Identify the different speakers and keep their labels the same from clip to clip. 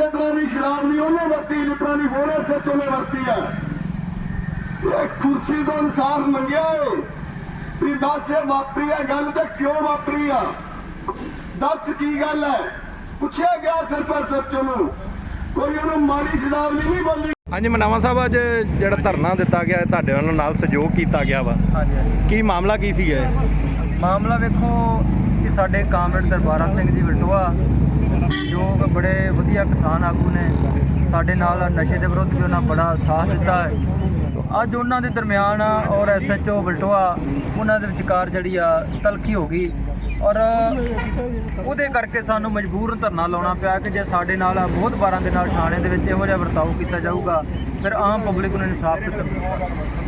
Speaker 1: ਇਸੇ ਤਰ੍ਹਾਂ ਦੀ ਸ਼ਰਾਬ ਨਹੀਂ ਉਹਨੇ ਵਰਤੀ ਜਿਸ ਤਰ੍ਹਾਂ ਦੀ ਬੋਲੇ ਸੱਚੋ ਨੇ ਵਰਤੀ ਹੈ ਇਹ ਕੁਰਸੀ ਤੋਂ ਇਨਸਾਫ ਮੰਗਿਆ ਏ। ਵੀ ਦੱਸ ਇਹ ਵਾਪਰੀ ਹੈ ਗੱਲ ਤੇ ਕਿਉਂ ਵਾਪਰੀ ਆ? ਦੱਸ ਕੀ ਗੱਲ ਹੈ? ਪੁੱਛਿਆ ਗਿਆ ਸਰਪੰਚ ਸੱਚੋ ਨੂੰ। ਕੋਈ ਉਹਨੂੰ ਮਾੜੀ ਸ਼ਰਾਬ ਨਹੀਂ ਬੋਲੀ।
Speaker 2: ਹਾਂਜੀ ਮਨਾਵਾ ਸਾਹਿਬ ਅੱਜ ਜਿਹੜਾ ਧਰਨਾ ਦਿੱਤਾ ਗਿਆ ਹੈ, ਤੁਹਾਡੇ ਵੱਲੋਂ ਨਾਲ ਸਹਿਯੋਗ ਕੀਤਾ ਗਿਆ ਵਾ।
Speaker 3: ਹਾਂਜੀ ਹਾਂਜੀ।
Speaker 2: ਕੀ ਮਾਮਲਾ ਕੀ ਸੀ ਇਹ?
Speaker 3: ਮਾਮਲਾ ਵੇਖੋ ਸਾਡੇ ਕਾਮਰੇਡ ਦਰਬਾਰਾ ਸਿੰਘ ਜੀ ਵਲਟੋਆ ਜੋ ਕਿ ਬੜੇ ਵਧੀਆ ਕਿਸਾਨ ਆਗੂ ਨੇ, ਸਾਡੇ ਨਾਲ ਨਸ਼ੇ ਦੇ ਵਿਰੁੱਧ ਵੀ ਉਹਨਾਂ ਬੜਾ ਸਾਥ ਦਿੱਤਾ ਹੈ। ਅੱਜ ਉਹਨਾਂ ਦੇ ਦਰਮਿਆਨ ਔਰ ਐਸਐਚਓ ਵਲਟੋਆ ਉਹਨਾਂ ਦੇ ਵਿਚਕਾਰ ਜਿਹੜੀ ਆ ਤਲਖੀ ਹੋ ਗਈ ਔਰ ਉਹਦੇ ਕਰਕੇ ਸਾਨੂੰ ਮਜਬੂਰਨ ਧਰਨਾ ਲਾਉਣਾ ਪਿਆ ਕਿ ਜੇ ਸਾਡੇ ਨਾਲ ਬਹੁਤ ਵਾਰਾਂ ਦੇ ਨਾਲ ਥਾਣੇ ਦੇ ਵਿੱਚ ਇਹੋ ਜਿਹਾ ਵਰਤਾਓ ਕੀਤਾ ਜਾਊਗਾ, ਫਿਰ ਆਮ ਪਬਲਿਕ ਨੂੰ ਇਨਸਾਫ ਦਿੱਤਾ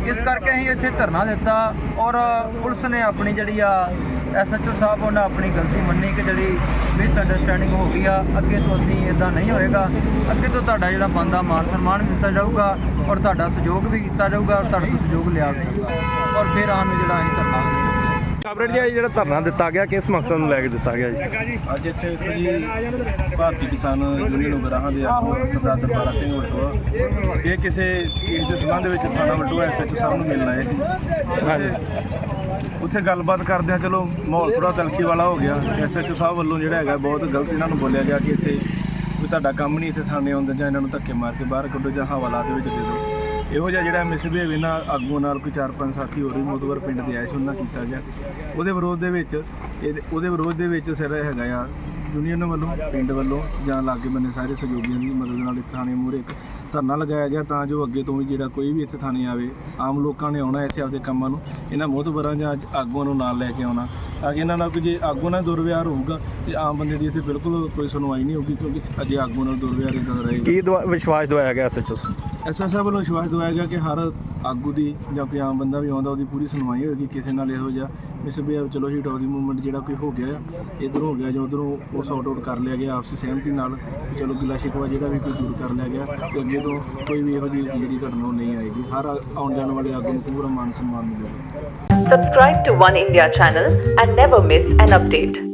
Speaker 3: ਇਸ ਕਰਕੇ ਅਸੀਂ ਇੱਥੇ ਧਰਨਾ ਦਿੱਤਾ ਔਰ ਪੁਲਿਸ ਨੇ ਆਪਣੀ ਜਿਹੜੀ ਆ ਐਸਐਚਓ ਸਾਹਿਬ, ਉਹਨਾਂ ਆਪਣੀ ਗਲਤੀ ਮੰਨੀ ਕਿ ਜਿਹੜੀ ਮਿਸ ਅੰਡਰਸਟੈਂਡਿੰਗ ਹੋ ਗਈ ਆ, ਅੱਗੇ ਤੋਂ ਅਸੀਂ ਇਦਾਂ ਨਹੀਂ ਹੋਏਗਾ। ਅੱਗੇ ਤੋਂ ਤੁਹਾਡਾ ਜਿਹੜਾ ਬੰਦਾ ਮਾਨ ਸਨਮਾਨ ਵੀ ਦਿੱਤਾ ਜਾਊਗਾ ਔਰ ਤੁਹਾਡਾ ਸਹਿਯੋਗ ਵੀ ਕੀਤਾ ਜਾਊਗਾ ਔਰ ਤੁਹਾਡਾ ਤੋਂ ਸਹਿਯੋਗ ਲਿਆ ਜਾਊਗਾ। ਔਰ ਫਿਰ ਸਾਨੂੰ ਜਿਹੜਾ ਅਸੀਂ ਧਰਨਾ
Speaker 2: ਕਾਬਰੇਟ ਜੀ ਜਿਹੜਾ ਧਰਨਾ ਦਿੱਤਾ ਗਿਆ ਕਿਸ ਮਕਸਦ ਨੂੰ ਲੈ ਕੇ ਦਿੱਤਾ ਗਿਆ ਜੀ?
Speaker 4: ਅੱਜ ਇੱਥੇ ਦੇਖੋ ਜੀ ਭਾਰਤੀ ਕਿਸਾਨ ਯੂਨੀਅਨ ਉਗਰਾਹਾਂ ਦੇ ਆਗੂ ਸਰਦਾਰ ਦਰਬਾਰਾ ਸਿੰਘ ਵਟੋਆ ਇਹ ਕਿਸੇ ਕੇਸ ਦੇ ਸੰਬੰਧ ਵਿੱਚ ਥਾਣਾ ਵਟੋਆ ਐਸਐਚਓ ਸਾਹਿਬ ਨੂੰ ਮਿਲਣ ਆਏ ਸੀ।
Speaker 2: ਹਾਂਜੀ।
Speaker 4: ਉੱਥੇ ਗੱਲਬਾਤ ਕਰਦਿਆਂ ਚਲੋ ਮਾਹੌਲ ਥੋੜਾ ਤਲਖੀ ਵਾਲਾ ਹੋ ਗਿਆ। ਐਸਐਚਓ ਸਾਹਿਬ ਵੱਲੋਂ ਜਿਹੜਾ ਹੈਗਾ ਬਹੁਤ ਗਲਤ ਇਹਨਾਂ ਨੂੰ ਬੋਲਿਆ ਗਿਆ ਕਿ ਇੱਥੇ ਕੋਈ ਤੁਹਾਡਾ ਕੰਮ ਨਹੀਂ ਇੱਥੇ ਥਾਣੇ ਆਉਂਦੇ ਜਾਂ ਇਹਨਾਂ ਨੂੰ ਧੱਕੇ ਮਾਰ ਕੇ ਬਾਹਰ ਕੱਢੋ ਜਾਂ ਹਵਾਲਾ ਦੇ ਵਿੱਚ ਦੇ ਦਿਓ। ਇਹੋ ਜਿਹਾ ਜਿਹੜਾ ਮਿਸਬਿਹੇਵ ਇਹਨਾਂ ਆਗੂਆਂ ਨਾਲ ਕੋਈ ਚਾਰ ਪੰਜ ਸਾਥੀ ਹੋਰ ਵੀ ਮੋਤਬਰ ਪਿੰਡ ਦੇ ਆਏ ਸੀ, ਉਹਨਾਂ ਕੀਤਾ ਗਿਆ। ਉਹਦੇ ਵਿਰੋਧ ਦੇ ਵਿੱਚ ਇਹ ਉਹਦੇ ਵਿਰੋਧ ਦੇ ਵਿੱਚ ਸਿਰ ਹੈਗਾ ਆ ਯੂਨੀਅਨ ਵੱਲੋਂ, ਪਿੰਡ ਵੱਲੋਂ ਜਾਂ ਲਾਗੇ ਬੰਨੇ ਸਾਰੇ ਸਹਿਯੋਗੀਆਂ ਦੀ ਮਦਦ ਨਾਲ ਇੱਥੇ ਥਾਣੇ ਮੂਹਰੇ ਇੱਕ ਧਰਨਾ ਲਗਾਇਆ ਗਿਆ ਤਾਂ ਜੋ ਅੱਗੇ ਤੋਂ ਵੀ ਜਿਹੜਾ ਕੋਈ ਵੀ ਇੱਥੇ ਥਾਣੇ ਆਵੇ, ਆਮ ਲੋਕਾਂ ਨੇ ਆਉਣਾ ਇੱਥੇ ਆਪਦੇ ਕੰਮਾਂ ਨੂੰ। ਇਹਨਾਂ ਮੋਤਬਰਾਂ ਜਾਂ ਆਗੂਆਂ ਨੂੰ ਨਾਲ ਲੈ ਕੇ ਆਉਣਾ। ਤਾਂ ਕਿ ਇਹਨਾਂ ਨਾਲ ਕੋਈ ਜੇ ਆਗੂ ਨਾਲ ਦੁਰਵਿਹਾਰ ਹੋਊਗਾ ਤੇ ਆਮ ਬੰਦੇ ਦੀ ਇੱਥੇ ਬਿਲਕੁਲ ਕੋਈ ਸੁਣਵਾਈ ਨਹੀਂ ਹੋਊਗੀ ਕਿਉਂਕਿ ਅਜੇ ਆਗੂ ਨਾਲ ਦੁਰਵਿਹਾਰ ਇਦਾਂ ਦਾ ਰਹੇਗਾ।
Speaker 2: ਕੀ ਦਵਾ- ਵਿਸ਼ਵਾਸ ਦਵਾਇਆ ਗਿਆ ਸੱਚੋ
Speaker 4: ਐਸਐਸ ਸਾਹਿਬ ਵੱਲੋਂ ਵਿਸ਼ਵਾਸ ਦਿਵਾਇਆ ਗਿਆ ਕਿ ਹਰ ਆਗੂ ਦੀ ਜਾਂ ਕੋਈ ਆਮ ਬੰਦਾ ਵੀ ਆਉਂਦਾ ਉਹਦੀ ਪੂਰੀ ਸੁਣਵਾਈ ਹੋਏਗੀ ਕਿਸੇ ਨਾਲ ਇਹੋ ਜਿਹਾ ਮਿਸਬੀਹੇਵ ਚਲੋ ਹੀਟ ਆਫ ਦੀ ਮੂਵਮੈਂਟ ਜਿਹੜਾ ਕੋਈ ਹੋ ਗਿਆ, ਇਧਰ ਹੋ ਗਿਆ ਜਾਂ ਉਧਰੋਂ ਉਹ ਸੌਟ ਆਊਟ ਕਰ ਲਿਆ ਗਿਆ, ਆਪਸੀ ਸਹਿਮਤੀ ਨਾਲ ਚਲੋ ਗਿਲਾ ਸ਼ਿਕਵਾ ਜਿਹੜਾ ਵੀ ਕੋਈ ਦੂਰ ਕਰ ਲਿਆ ਗਿਆ, ਤੇ ਅੱਗੇ ਤੋਂ ਕੋਈ ਵੀ ਇਹੋ ਜਿਹੀ ਜਿਹੜੀ ਘਟਨਾ ਉਹ ਨਹੀਂ ਆਏਗੀ ਹਰ ਆਉਣ ਜਾਣ ਵਾਲੇ ਆਗੂ ਨੂੰ ਪੂਰਾ ਮਾਨ ਸਨਮਾਨ ਮਿਲੇਗਾ
Speaker 5: Subscribe to One India channel and never miss an update.